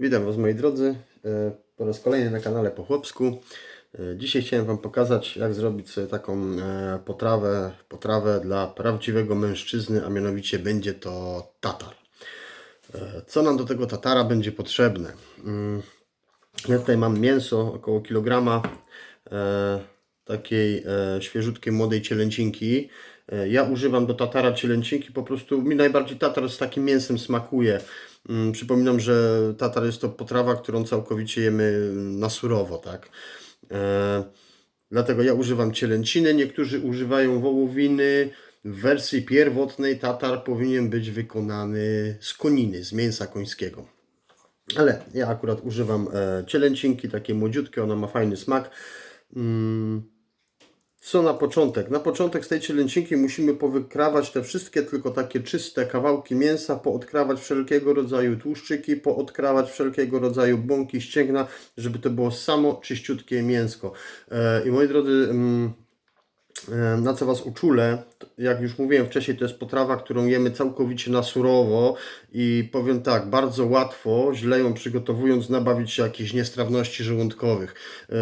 Witam Was moi drodzy e, po raz kolejny na kanale po chłopsku. E, Dzisiaj chciałem Wam pokazać jak zrobić sobie taką e, potrawę, potrawę dla prawdziwego mężczyzny, a mianowicie będzie to tatar. Co nam do tego tatara będzie potrzebne? Mm, Ja tutaj mam mięso około kilograma takiej świeżutkiej młodej cielęcinki. Ja używam do tatara cielęcinki, po prostu mi najbardziej tatar z takim mięsem smakuje. Mm, Przypominam, że tatar jest to potrawa, którą całkowicie jemy na surowo, tak? E, Dlatego ja używam cielęciny, niektórzy używają wołowiny. W wersji pierwotnej tatar powinien być wykonany z koniny, z mięsa końskiego. Ale ja akurat używam e, cielęcinki, takie młodziutkie, ona ma fajny smak. Co na początek? Na początek z tej cielęcinki musimy powykrawać te wszystkie tylko takie czyste kawałki mięsa, poodkrawać wszelkiego rodzaju tłuszczyki, poodkrawać wszelkiego rodzaju bąki, ścięgna, żeby to było samo czyściutkie mięsko. E, I moi drodzy, mm, E, na co Was uczulę, jak już mówiłem wcześniej, to jest potrawa, którą jemy całkowicie na surowo i powiem tak, bardzo łatwo, źle ją przygotowując, nabawić się jakichś niestrawności żołądkowych. E,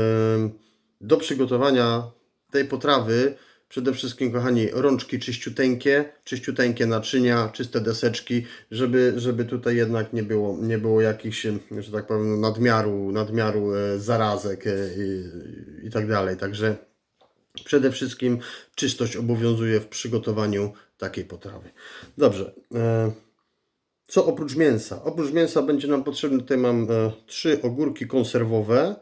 Do przygotowania tej potrawy przede wszystkim, kochani, rączki czyściuteńkie, czyściuteńkie naczynia, czyste deseczki, żeby, żeby tutaj jednak nie było, nie było jakichś, że tak powiem, nadmiaru, nadmiaru e, zarazek e, i, i tak dalej. Także Przede wszystkim czystość obowiązuje w przygotowaniu takiej potrawy. Dobrze. e, Co oprócz mięsa? Oprócz mięsa będzie nam potrzebne, tutaj mam trzy ogórki konserwowe.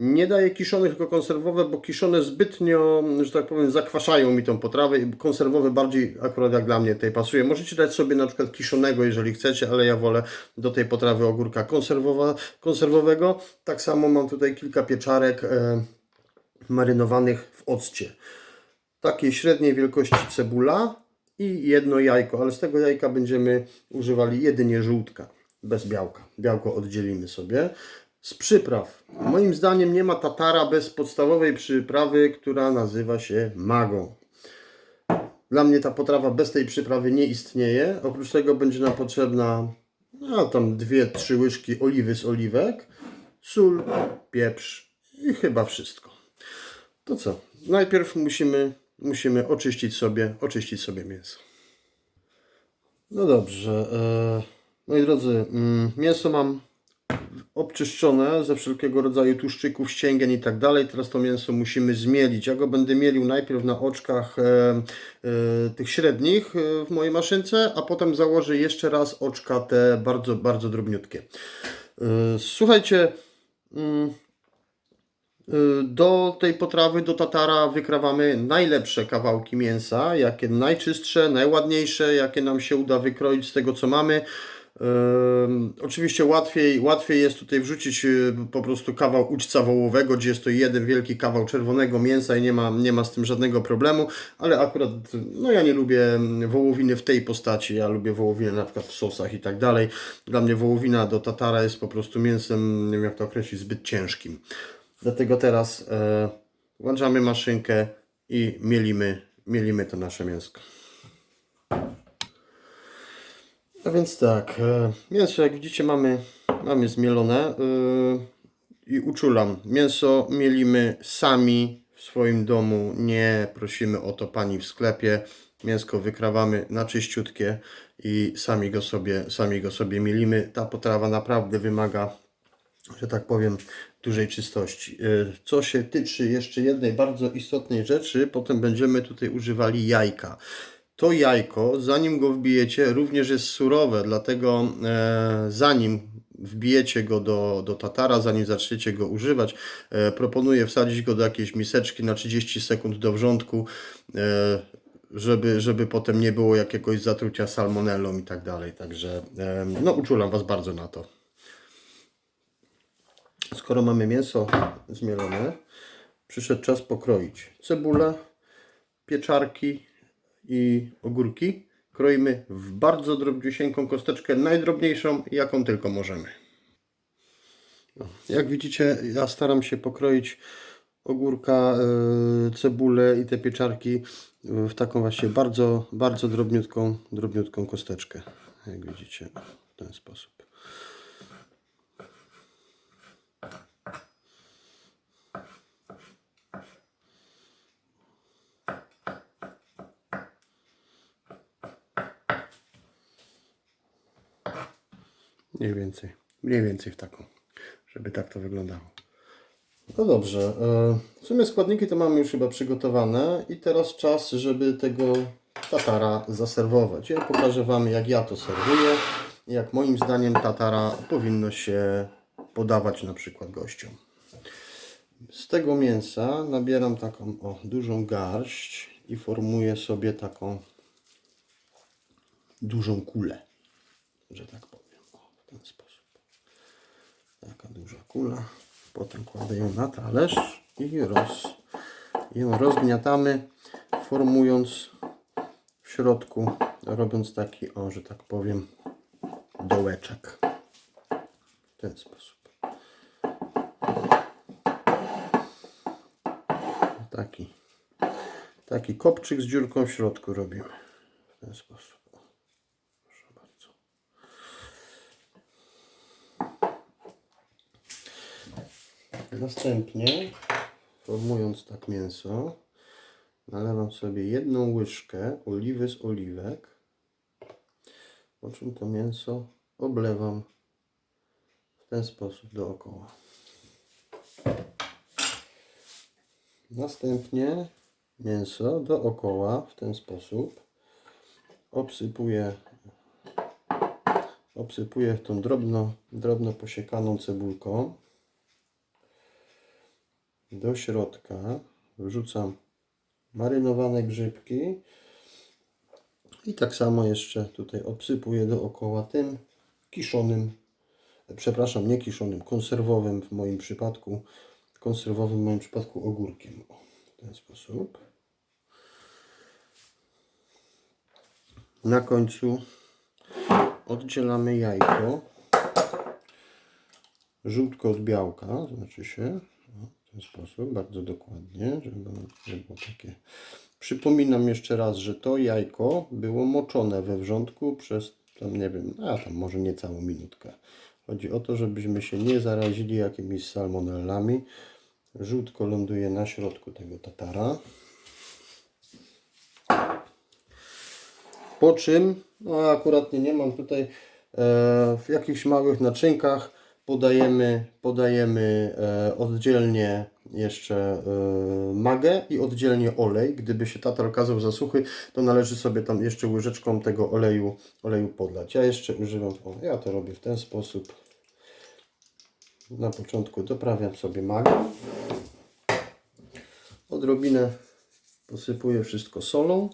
Nie daję kiszonych, tylko konserwowe, bo kiszone zbytnio, że tak powiem, zakwaszają mi tą potrawę i konserwowe bardziej akurat jak dla mnie tutaj pasuje. Możecie dać sobie na przykład kiszonego, jeżeli chcecie, ale ja wolę do tej potrawy ogórka konserwowa, konserwowego. Tak samo mam tutaj kilka pieczarek. E, marynowanych w occie. Takiej średniej wielkości cebula i jedno jajko, ale z tego jajka będziemy używali jedynie żółtka, bez białka. Białko oddzielimy sobie. Z przypraw. Moim zdaniem nie ma tatara bez podstawowej przyprawy, która nazywa się magą. Dla mnie ta potrawa bez tej przyprawy nie istnieje. Oprócz tego będzie nam potrzebna no, tam dwie, trzy łyżki oliwy z oliwek, sól, pieprz i chyba wszystko. To co? Najpierw musimy, musimy oczyścić sobie, oczyścić sobie mięso. No dobrze. E, moi drodzy, mm, mięso mam obczyszczone ze wszelkiego rodzaju tłuszczyków, ścięgien i tak dalej. Teraz to mięso musimy zmielić. Ja go będę mielił najpierw na oczkach e, e, tych średnich e, w mojej maszynce, a potem założę jeszcze raz oczka te bardzo, bardzo drobniutkie. E, słuchajcie, mm, do tej potrawy, do tatara wykrawamy najlepsze kawałki mięsa, jakie najczystsze, najładniejsze, jakie nam się uda wykroić z tego, co mamy. Oczywiście łatwiej, łatwiej jest tutaj wrzucić y, po prostu kawał ućca wołowego, gdzie jest to jeden wielki kawał czerwonego mięsa i nie ma, nie ma z tym żadnego problemu, ale akurat no ja nie lubię wołowiny w tej postaci, ja lubię wołowinę na przykład w sosach i tak dalej. Dla mnie wołowina do tatara jest po prostu mięsem, nie wiem jak to określić, zbyt ciężkim. Dlatego teraz e, włączamy maszynkę i mielimy, mielimy to nasze mięsko. A więc tak, e, mięso jak widzicie mamy, mamy zmielone e, i uczulam. Mięso mielimy sami w swoim domu, nie prosimy o to pani w sklepie. Mięsko wykrawamy na czyściutkie i sami go sobie, sami go sobie mielimy. Ta potrawa naprawdę wymaga że tak powiem, dużej czystości. Y, Co się tyczy jeszcze jednej bardzo istotnej rzeczy, potem będziemy tutaj używali jajka. To jajko, zanim go wbijecie, również jest surowe, dlatego e, zanim wbijecie go do, do tatara, zanim zaczniecie go używać, e, proponuję wsadzić go do jakiejś miseczki na 30 sekund do wrzątku, e, żeby, żeby potem nie było jakiegoś zatrucia salmonellą i tak dalej. Także e, no, uczulam Was bardzo na to. Skoro mamy mięso zmielone, przyszedł czas pokroić cebulę, pieczarki i ogórki. Kroimy w bardzo drobniusieńką kosteczkę, najdrobniejszą, jaką tylko możemy. No, Jak widzicie, ja staram się pokroić ogórka, yy, cebulę i te pieczarki w taką właśnie bardzo, bardzo drobniutką, drobniutką kosteczkę. Jak widzicie, w ten sposób. Mniej więcej. Mniej więcej w taką. Żeby tak to wyglądało. No dobrze. e, W sumie składniki to mamy już chyba przygotowane i teraz czas, żeby tego tatara zaserwować. Ja pokażę Wam jak ja to serwuję jak moim zdaniem tatara powinno się podawać na przykład gościom. Z tego mięsa nabieram taką o, dużą garść i formuję sobie taką dużą kulę, że tak powiem. W ten sposób. Taka duża kula. Potem kładę ją na talerz i roz, ją rozgniatamy, formując w środku, robiąc taki, o, że tak powiem, dołeczek. W ten sposób. Taki, taki kopczyk z dziurką w środku robimy. W ten sposób. O, Proszę bardzo. Następnie, formując tak mięso, nalewam sobie jedną łyżkę oliwy z oliwek, po czym to mięso oblewam w ten sposób dookoła. Następnie mięso dookoła w ten sposób obsypuję obsypuję tą drobno, drobno posiekaną cebulką. Do środka wrzucam marynowane grzybki i tak samo jeszcze tutaj obsypuję dookoła tym kiszonym, przepraszam, nie kiszonym, konserwowym w moim przypadku, konserwowym w moim przypadku ogórkiem. O, w ten sposób. Na końcu oddzielamy jajko, żółtko od białka, znaczy się w ten sposób, bardzo dokładnie, żeby, żeby było takie. Przypominam jeszcze raz, że to jajko było moczone we wrzątku przez tam nie wiem, a tam może nie całą minutkę. Chodzi o to, żebyśmy się nie zarazili jakimiś salmonellami. Żółtko ląduje na środku tego tatara. Po czym, no akurat nie, nie mam tutaj, e, w jakichś małych naczynkach podajemy, podajemy e, oddzielnie jeszcze e, magę i oddzielnie olej. Gdyby się tatar okazał za suchy, to należy sobie tam jeszcze łyżeczką tego oleju, oleju podlać. Ja jeszcze używam, o, ja to robię w ten sposób. Na początku doprawiam sobie magę. Odrobinę posypuję wszystko solą.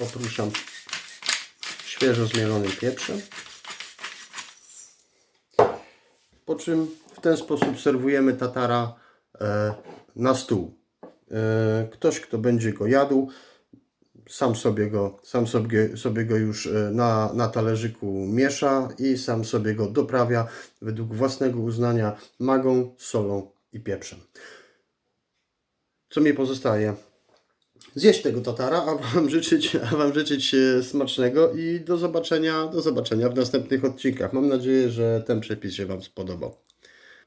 Opruszam świeżo zmielonym pieprzem. Po czym w ten sposób serwujemy tatara e, na stół. E, ktoś, kto będzie go jadł, sam sobie go, sam sobie, sobie go już e, na, na talerzyku miesza i sam sobie go doprawia według własnego uznania magą, solą i pieprzem. Co mi pozostaje? Zjeść tego tatara, a wam życzyć, a wam życzyć e, smacznego i do zobaczenia, do zobaczenia w następnych odcinkach. Mam nadzieję, że ten przepis się wam spodobał.